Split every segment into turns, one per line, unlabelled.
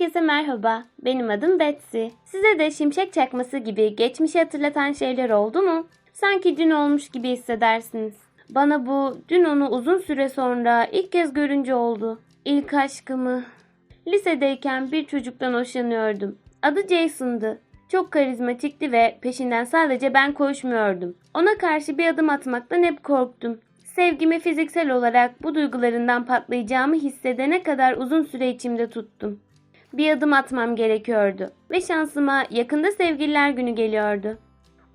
Herkese merhaba. Benim adım Betsy. Size de şimşek çakması gibi geçmişi hatırlatan şeyler oldu mu? Sanki dün olmuş gibi hissedersiniz. Bana bu dün onu uzun süre sonra ilk kez görünce oldu. İlk aşkımı. Lisedeyken bir çocuktan hoşlanıyordum. Adı Jason'dı. Çok karizmatikti ve peşinden sadece ben koşmuyordum. Ona karşı bir adım atmaktan hep korktum. Sevgimi fiziksel olarak bu duygularından patlayacağımı hissedene kadar uzun süre içimde tuttum. Bir adım atmam gerekiyordu ve şansıma yakında sevgililer günü geliyordu.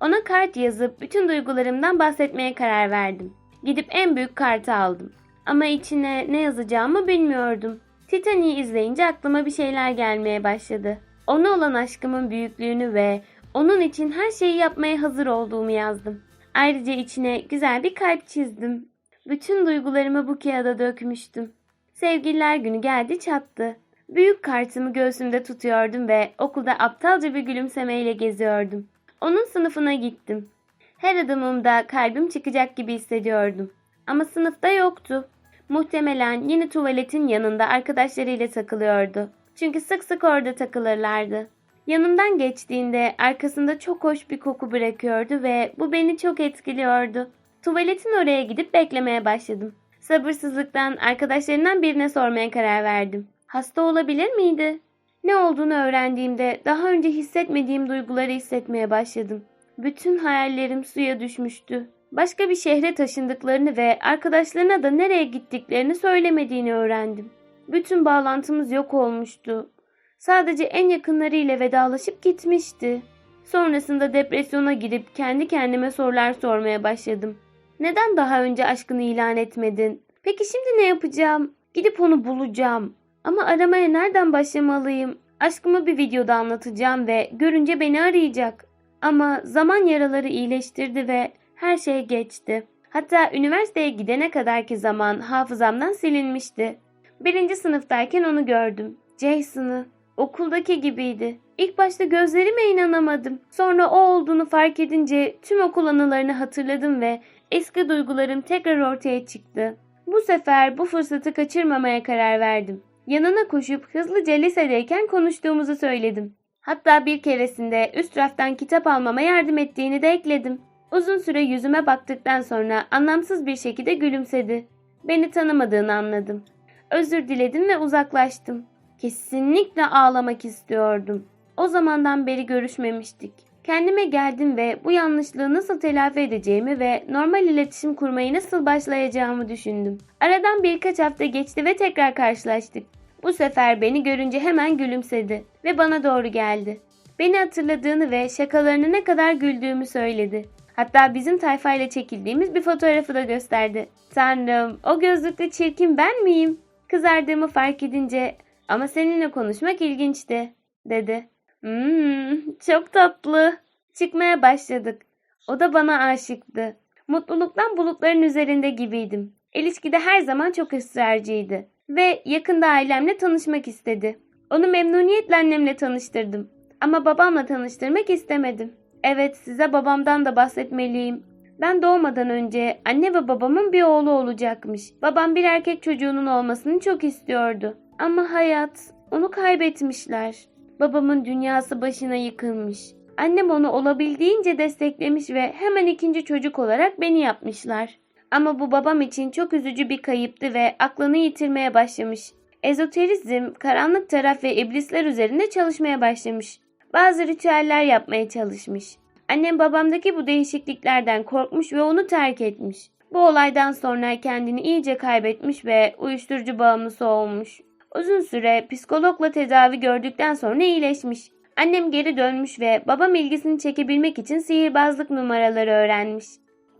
Ona kart yazıp bütün duygularımdan bahsetmeye karar verdim. Gidip en büyük kartı aldım. Ama içine ne yazacağımı bilmiyordum. Titanic'i izleyince aklıma bir şeyler gelmeye başladı. Ona olan aşkımın büyüklüğünü ve onun için her şeyi yapmaya hazır olduğumu yazdım. Ayrıca içine güzel bir kalp çizdim. Bütün duygularımı bu kağıda dökmüştüm. Sevgililer günü geldi çattı. Büyük kartımı göğsümde tutuyordum ve okulda aptalca bir gülümsemeyle geziyordum. Onun sınıfına gittim. Her adımımda kalbim çıkacak gibi hissediyordum. Ama sınıfta yoktu. Muhtemelen yine tuvaletin yanında arkadaşlarıyla takılıyordu. Çünkü sık sık orada takılırlardı. Yanımdan geçtiğinde arkasında çok hoş bir koku bırakıyordu ve bu beni çok etkiliyordu. Tuvaletin oraya gidip beklemeye başladım. Sabırsızlıktan arkadaşlarından birine sormaya karar verdim. Hasta olabilir miydi? Ne olduğunu öğrendiğimde daha önce hissetmediğim duyguları hissetmeye başladım. Bütün hayallerim suya düşmüştü. Başka bir şehre taşındıklarını ve arkadaşlarına da nereye gittiklerini söylemediğini öğrendim. Bütün bağlantımız yok olmuştu. Sadece en yakınlarıyla vedalaşıp gitmişti. Sonrasında depresyona girip kendi kendime sorular sormaya başladım. Neden daha önce aşkını ilan etmedin? Peki şimdi ne yapacağım? Gidip onu bulacağım. Ama aramaya nereden başlamalıyım? Aşkımı bir videoda anlatacağım ve görünce beni arayacak. Ama zaman yaraları iyileştirdi ve her şey geçti. Hatta üniversiteye gidene kadarki zaman hafızamdan silinmişti. Birinci sınıftayken onu gördüm. Jason'ı. Okuldaki gibiydi. İlk başta gözlerime inanamadım. Sonra o olduğunu fark edince tüm okul anılarını hatırladım ve eski duygularım tekrar ortaya çıktı. Bu sefer bu fırsatı kaçırmamaya karar verdim. Yanına koşup hızlıca lisedeyken konuştuğumuzu söyledim. Hatta bir keresinde üst raftan kitap almama yardım ettiğini de ekledim. Uzun süre yüzüme baktıktan sonra anlamsız bir şekilde gülümsedi. Beni tanımadığını anladım. Özür diledim ve uzaklaştım. Kesinlikle ağlamak istiyordum. O zamandan beri görüşmemiştik. Kendime geldim ve bu yanlışlığı nasıl telafi edeceğimi ve normal iletişim kurmayı nasıl başlayacağımı düşündüm. Aradan birkaç hafta geçti ve tekrar karşılaştık. Bu sefer beni görünce hemen gülümsedi ve bana doğru geldi. Beni hatırladığını ve şakalarını ne kadar güldüğümü söyledi. Hatta bizim tayfayla çekildiğimiz bir fotoğrafı da gösterdi. Tanrım, o gözlüklü çirkin ben miyim? Kızardığımı fark edince ama seninle konuşmak ilginçti, dedi. Hmm, çok tatlı. Çıkmaya başladık. O da bana aşıktı. Mutluluktan bulutların üzerinde gibiydim. İlişkide her zaman çok ısrarcıydı. Ve yakında ailemle tanışmak istedi. Onu memnuniyetle annemle tanıştırdım. Ama babamla tanıştırmak istemedim. Evet size babamdan da bahsetmeliyim. Ben doğmadan önce anne ve babamın bir oğlu olacakmış. Babam bir erkek çocuğunun olmasını çok istiyordu. Ama hayat onu kaybetmişler. Babamın dünyası başına yıkılmış. Annem onu olabildiğince desteklemiş ve hemen ikinci çocuk olarak beni yapmışlar. Ama bu babam için çok üzücü bir kayıptı ve aklını yitirmeye başlamış. Ezoterizm, karanlık taraf ve iblisler üzerinde çalışmaya başlamış. Bazı ritüeller yapmaya çalışmış. Annem babamdaki bu değişikliklerden korkmuş ve onu terk etmiş. Bu olaydan sonra kendini iyice kaybetmiş ve uyuşturucu bağımlısı olmuş. Uzun süre psikologla tedavi gördükten sonra iyileşmiş. Annem geri dönmüş ve babam ilgisini çekebilmek için sihirbazlık numaraları öğrenmiş.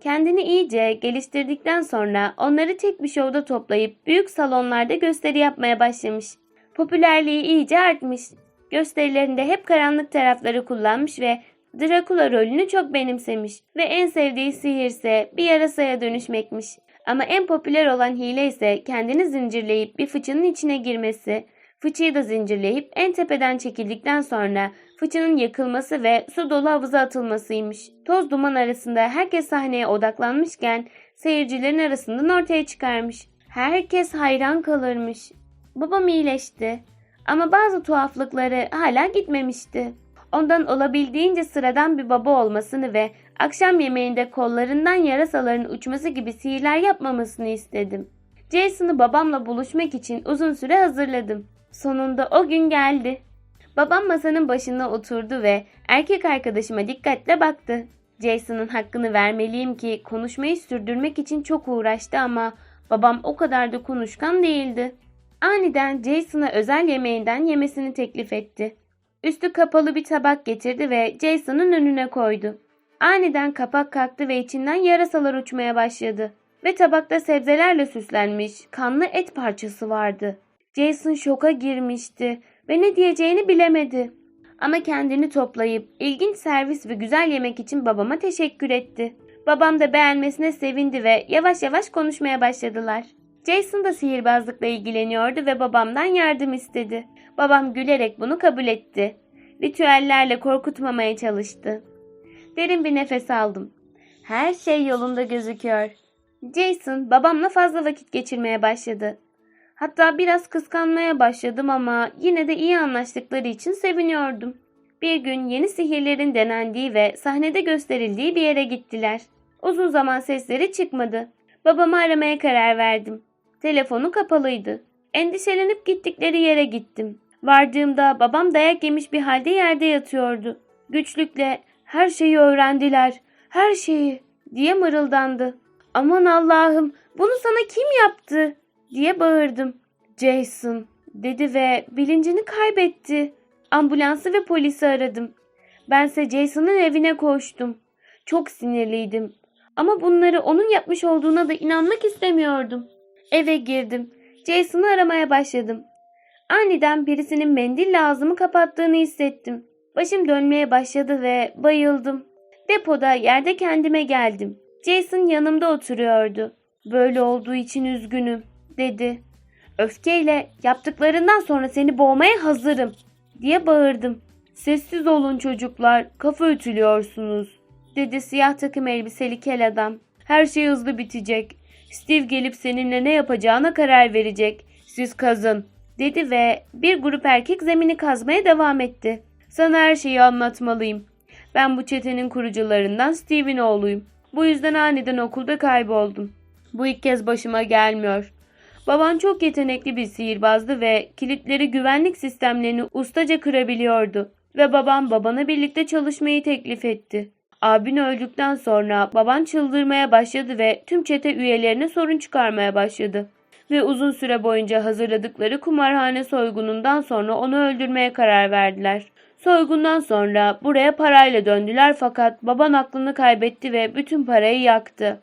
Kendini iyice geliştirdikten sonra onları tek bir şovda toplayıp büyük salonlarda gösteri yapmaya başlamış. Popülerliği iyice artmış. Gösterilerinde hep karanlık tarafları kullanmış ve Dracula rolünü çok benimsemiş ve en sevdiği sihirse bir yarasaya dönüşmekmiş. Ama en popüler olan hile ise kendini zincirleyip bir fıçının içine girmesi, fıçıyı da zincirleyip en tepeden çekildikten sonra fıçının yakılması ve su dolu havuza atılmasıymış. Toz duman arasında herkes sahneye odaklanmışken seyircilerin arasından ortaya çıkarmış. Herkes hayran kalırmış. Babam iyileşti. Ama bazı tuhaflıkları hala gitmemişti. Ondan olabildiğince sıradan bir baba olmasını ve akşam yemeğinde kollarından yarasaların uçması gibi sihirler yapmamasını istedim. Jason'ı babamla buluşmak için uzun süre hazırladım. Sonunda o gün geldi. Babam masanın başına oturdu ve erkek arkadaşıma dikkatle baktı. Jason'ın hakkını vermeliyim ki konuşmayı sürdürmek için çok uğraştı ama babam o kadar da konuşkan değildi. Aniden Jason'a özel yemeğinden yemesini teklif etti. Üstü kapalı bir tabak getirdi ve Jason'ın önüne koydu. Aniden kapak kalktı ve içinden yarasalar uçmaya başladı. Ve tabakta sebzelerle süslenmiş kanlı et parçası vardı. Jason şoka girmişti ve ne diyeceğini bilemedi. Ama kendini toplayıp ilginç servis ve güzel yemek için babama teşekkür etti. Babam da beğenmesine sevindi ve yavaş yavaş konuşmaya başladılar. Jason da sihirbazlıkla ilgileniyordu ve babamdan yardım istedi. Babam gülerek bunu kabul etti. Ritüellerle korkutmamaya çalıştı. Derin bir nefes aldım. Her şey yolunda gözüküyor. Jason babamla fazla vakit geçirmeye başladı. Hatta biraz kıskanmaya başladım ama yine de iyi anlaştıkları için seviniyordum. Bir gün yeni sihirlerin denendiği ve sahnede gösterildiği bir yere gittiler. Uzun zaman sesleri çıkmadı. Babamı aramaya karar verdim. Telefonu kapalıydı. Endişelenip gittikleri yere gittim. Vardığımda babam dayak yemiş bir halde yerde yatıyordu. Güçlükle her şeyi öğrendiler, her şeyi diye mırıldandı. Aman Allah'ım bunu sana kim yaptı diye bağırdım. Jason dedi ve bilincini kaybetti. Ambulansı ve polisi aradım. Bense Jason'ın evine koştum. Çok sinirliydim. Ama bunları onun yapmış olduğuna da inanmak istemiyordum. Eve girdim. Jason'ı aramaya başladım. Aniden birisinin mendille ağzımı kapattığını hissettim. Başım dönmeye başladı ve bayıldım. Depoda yerde kendime geldim. Jason yanımda oturuyordu. Böyle olduğu için üzgünüm, dedi. Öfkeyle yaptıklarından sonra seni boğmaya hazırım, diye bağırdım. Sessiz olun çocuklar, kafa ütülüyorsunuz, dedi siyah takım elbiseli kel adam. Her şey hızlı bitecek. Steve gelip seninle ne yapacağına karar verecek. Siz kazın, dedi ve bir grup erkek zemini kazmaya devam etti. Sana her şeyi anlatmalıyım. Ben bu çetenin kurucularından Steve'in oğluyum. Bu yüzden aniden okulda kayboldum. Bu ilk kez başıma gelmiyor. Baban çok yetenekli bir sihirbazdı ve kilitleri güvenlik sistemlerini ustaca kırabiliyordu. Ve babam babana birlikte çalışmayı teklif etti. Abin öldükten sonra baban çıldırmaya başladı ve tüm çete üyelerine sorun çıkarmaya başladı. Ve uzun süre boyunca hazırladıkları kumarhane soygunundan sonra onu öldürmeye karar verdiler. Soygundan sonra buraya parayla döndüler fakat baban aklını kaybetti ve bütün parayı yaktı.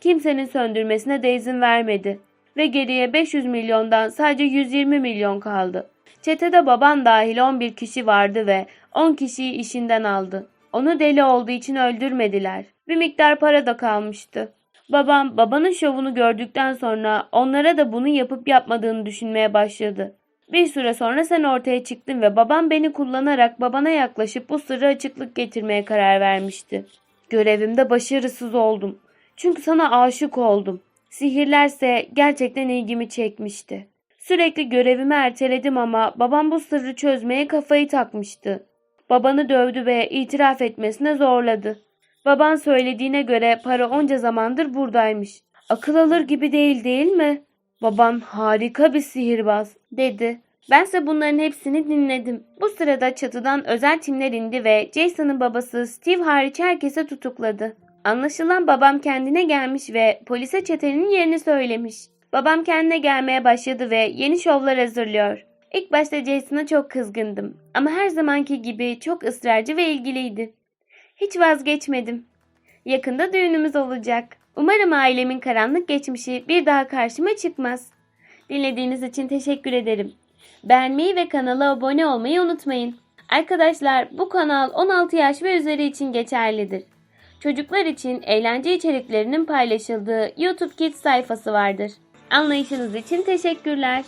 Kimsenin söndürmesine de izin vermedi ve geriye 500 milyondan sadece 120 milyon kaldı. Çetede baban dahil 11 kişi vardı ve 10 kişiyi işinden aldı. Onu deli olduğu için öldürmediler. Bir miktar para da kalmıştı. Babam babanın şovunu gördükten sonra onlara da bunu yapıp yapmadığını düşünmeye başladı. Bir süre sonra sen ortaya çıktın ve babam beni kullanarak babana yaklaşıp bu sırrı açıklık getirmeye karar vermişti. Görevimde başarısız oldum. Çünkü sana aşık oldum. Sihirlerse gerçekten ilgimi çekmişti. Sürekli görevimi erteledim ama babam bu sırrı çözmeye kafayı takmıştı. Babanı dövdü ve itiraf etmesine zorladı. Baban söylediğine göre para onca zamandır buradaymış. Akıl alır gibi değil değil mi? Baban harika bir sihirbaz dedi. Bense bunların hepsini dinledim. Bu sırada çatıdan özel timler indi ve Jason'ın babası Steve hariç herkese tutukladı. Anlaşılan babam kendine gelmiş ve polise çetenin yerini söylemiş. Babam kendine gelmeye başladı ve yeni şovlar hazırlıyor. İlk başta Jason'a çok kızgındım ama her zamanki gibi çok ısrarcı ve ilgiliydi. Hiç vazgeçmedim. Yakında düğünümüz olacak. Umarım ailemin karanlık geçmişi bir daha karşıma çıkmaz. Dinlediğiniz için teşekkür ederim. Beğenmeyi ve kanala abone olmayı unutmayın. Arkadaşlar bu kanal 16 yaş ve üzeri için geçerlidir. Çocuklar için eğlence içeriklerinin paylaşıldığı YouTube Kids sayfası vardır. Anlayışınız için teşekkürler.